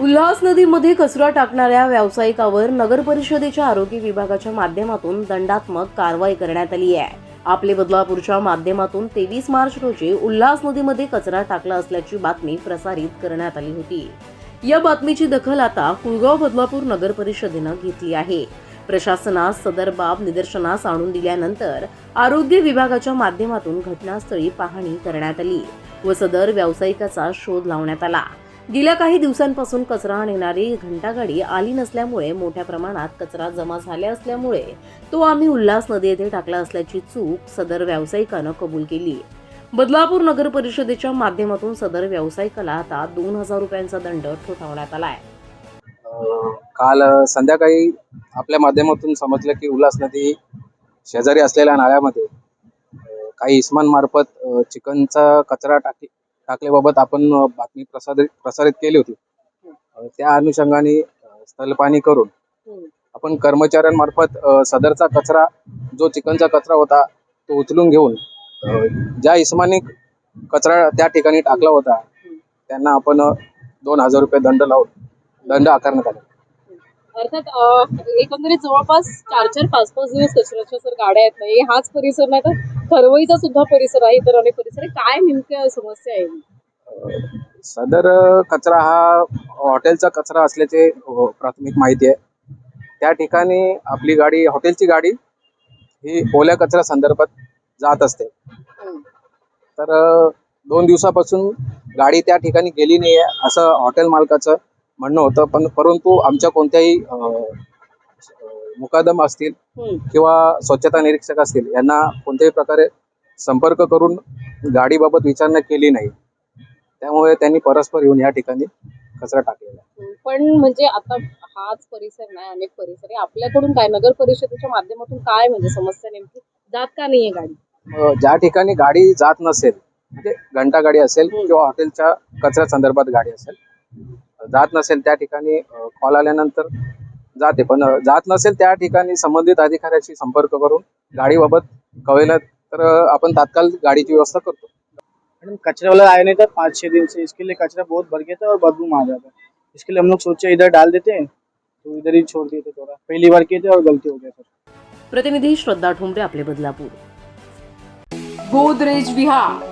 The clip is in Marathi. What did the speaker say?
उल्हास नदीमध्ये कचरा टाकणाऱ्या व्यावसायिकावर नगर परिषदेच्या आरोग्य विभागाच्या माध्यमातून दंडात्मक कारवाई करण्यात आली आहे. आपले बदलापूरच्या माध्यमातून तेवीस मार्च रोजी उल्हास नदीमध्ये कचरा टाकला असल्याची बातमी प्रसारित करण्यात आली होती. या बातमीची दखल आता कुळगाव बदलापूर नगर परिषदेनं घेतली आहे. प्रशासनास सदर बाब निदर्शनास आणून दिल्यानंतर आरोग्य विभागाच्या माध्यमातून घटनास्थळी पाहणी करण्यात आली व सदर व्यावसायिकाचा शोध लावण्यात आला. गेल्या काही दिवसांपासून कचरा नेणारी घंटागाडी आली नसल्यामुळे मोठ्या प्रमाणात कचरा जमा झाला असल्यामुळे तो आम्ही उल्हास नदी येथे टाकला असल्याची चूक सदर व्यावसायिकानं कबूल केली. बदलापूर नगर परिषदेच्या माध्यमातून सदर व्यावसायिकाला आता दोन हजार रुपयांचा दंड ठोठावण्यात आलाय. काल संध्याकाळी आपल्या माध्यमातून समजलं की उल्हास नदी शेजारी असलेल्या नाळ्यामध्ये काही इस्मांमार्फत मार्फत चिकनचा कचरा टाकी टाकल्याबाबत आपण बातमी प्रसारित प्रसारित केली होती. त्या अनुषंगाने अं, स्थलपाहणी करून आपण कर्मचाऱ्यांमार्फत सदरचा कचरा जो चिकनचा कचरा होता तो उचलून घेऊन ज्या इस्मानी कचरा त्या ठिकाणी टाकला होता त्यांना आपण दोन हजार रुपये दंड लावून दंड आकारण्यात आला. अर्थात एकंदरीत जवळपास चार चार पाच पाच दिवस कचऱ्याच्या जर गाड्या आहेत नाही हाच परिसर नाही तर खरवईचा सुद्धा परिसर आहे इतर अनेक परिसर. आहे काय नेमक्या समस्या आहे? सदर कचरा हा हॉटेलचा कचरा असल्याचे अं, प्राथमिक माहिती आहे. त्या ठिकाणी आपली गाडी हॉटेलची गाडी ही ओल्या कचऱ्या संदर्भात जात असते. तर अं, दोन दिवसापासून गाडी त्या ठिकाणी गेली नाही आहे असं हॉटेल मालकाचं म्हणणं होतं. पण परंतु आमच्या कोणत्याही अं, मुकादम असतील. किंवा स्वच्छता निरीक्षक असतील यांना कोणत्याही प्रकारे संपर्क करून गाडीबाबत विचारणा केली नाही त्यामुळे त्यांनी परस्पर येऊन या ठिकाणी कचरा टाकलेला आहे. पण म्हणजे आता हाच परिसर नाही अनेक परिसर आहे आपल्याकडून काय नगर परिषदेच्या माध्यमातून काय म्हणजे समस्या नेमकी जात का नाहीये गाडी ज्या ठिकाणी गाडी जात नसेल म्हणजे घंटा गाडी असेल. किंवा हॉटेलच्या कचऱ्या संदर्भात गाडी असेल जात नसेल त्या ठिकाणी कॉल आल्यानंतर जाते. पण जात नसेल त्या ठिकाणी संबंधित अधिकाऱ्याशी संपर्क करून गाडीबाबत कळलं तर आपण तात्काळ गाडीची व्यवस्था करतो. मैडम कचरे वाला आया नहीं था पाँच दिन से इसके लिए कचरा बहुत भर गया था और बदबू मार था इसके लिए हम लोग सोचे इधर डाल देते हैं तो इधर ही छोड़ दिए थे थोड़ा. पहली बार किए थे और गलती हो गया सर प्रतिनिधी श्रद्धा ठोंबरे आपले बदलापूर. गोदरेज विहार.